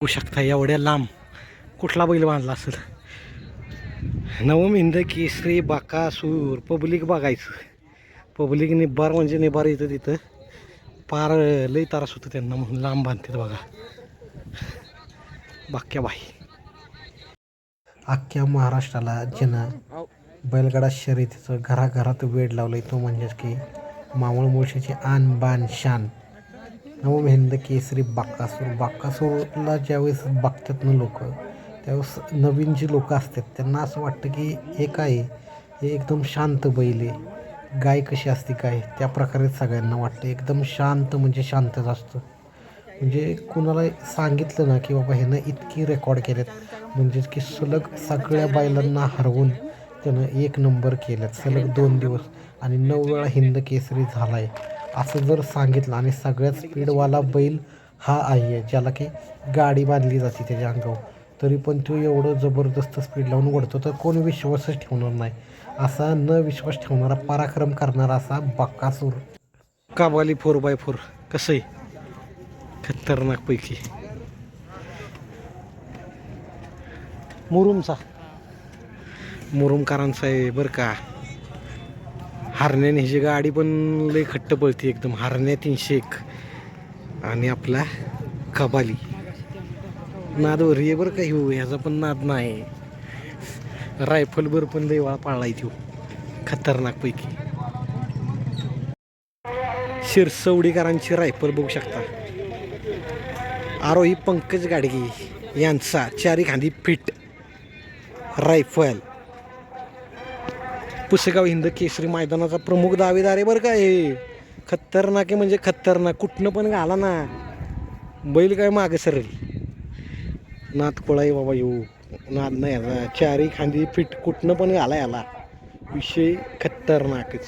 बघू शकता. एवढ्या लांब कुठला बैल बांधला असेल? नवम हिंद केसरी बाकासूर पब्लिक बघायचं. पब्लिक निब्बार म्हणजे निबार येतं तिथं. पार लई त्रास होतं त्यांना म्हणून लांब बांधतात बघा. बाक्या बाई. अख्ख्या महाराष्ट्राला ज्यानं बैलगाडा शर्यतीचं घराघरात वेड लावलंय तो म्हणजेच की मावळ मुळशीची आन बान शान. नवम हिंद केसरी बाक्कासूर बाक्कासूरला ज्यावेळेस बघतात ना लोक त्यावेळेस नवीन जी लोक असतात त्यांना असं वाटतं की हे काय आहे? हे एकदम शांत बैल आहे. गाय कशी असते काय? त्या प्रकारे सगळ्यांना वाटतं. एकदम शांत म्हणजे शांतच असतं. म्हणजे कुणाला सांगितलं ना की बाबा ह्यानं इतकी रेकॉर्ड केलेत म्हणजेच की सलग सगळ्या बैलांना हरवून त्यानं एक नंबर केल्यात. सलग दोन दिवस. आणि नऊ वेळा हिंद केसरी झाला आहे असं जर सांगितलं आणि सगळ्यात स्पीडवाला बैल हा आहे ज्याला की गाडी बांधली जाते त्याच्या अंगावर तरी पण तो एवढं जबरदस्त स्पीड लावून ओढतो तर कोण विश्वासच ठेवणार नाही. असा न विश्वास ठेवणारा पराक्रम करणारा असा Bakkasur. Kabali four by four कसं आहे? खतरनाक पैकी. मुरुमचा. मुरुमकारांचा आहे बरं का. हारण्याने ह्याची गाडी पण लई खट्ट पळते एकदम. हारण्या तीनशे एक. आणि आपला कबाली नादवर ये बरं का हो ह्याचा पण नाद नाही. रायफलभर पण लई वाळा पाळलाय त्यो. खतरनाक पैकी शिरसवडीकरांची रायफल बघू शकता. आरोही पंकज गाडगे यांचा चारी खांदी फिट. रायफल. पुसेगाव हिंद केसरी मैदानाचा प्रमुख दावेदार आहे बरं का हे. खतरनाक आहे म्हणजे खतरनाक. कुठनं पण घाला ना. बैल काय मागे सरेल. नात कोळाई बाबा येऊ. नाद नाही याला चारी खांदी फिट. कुठनं पण घाला याला. विषय खतरनाकच.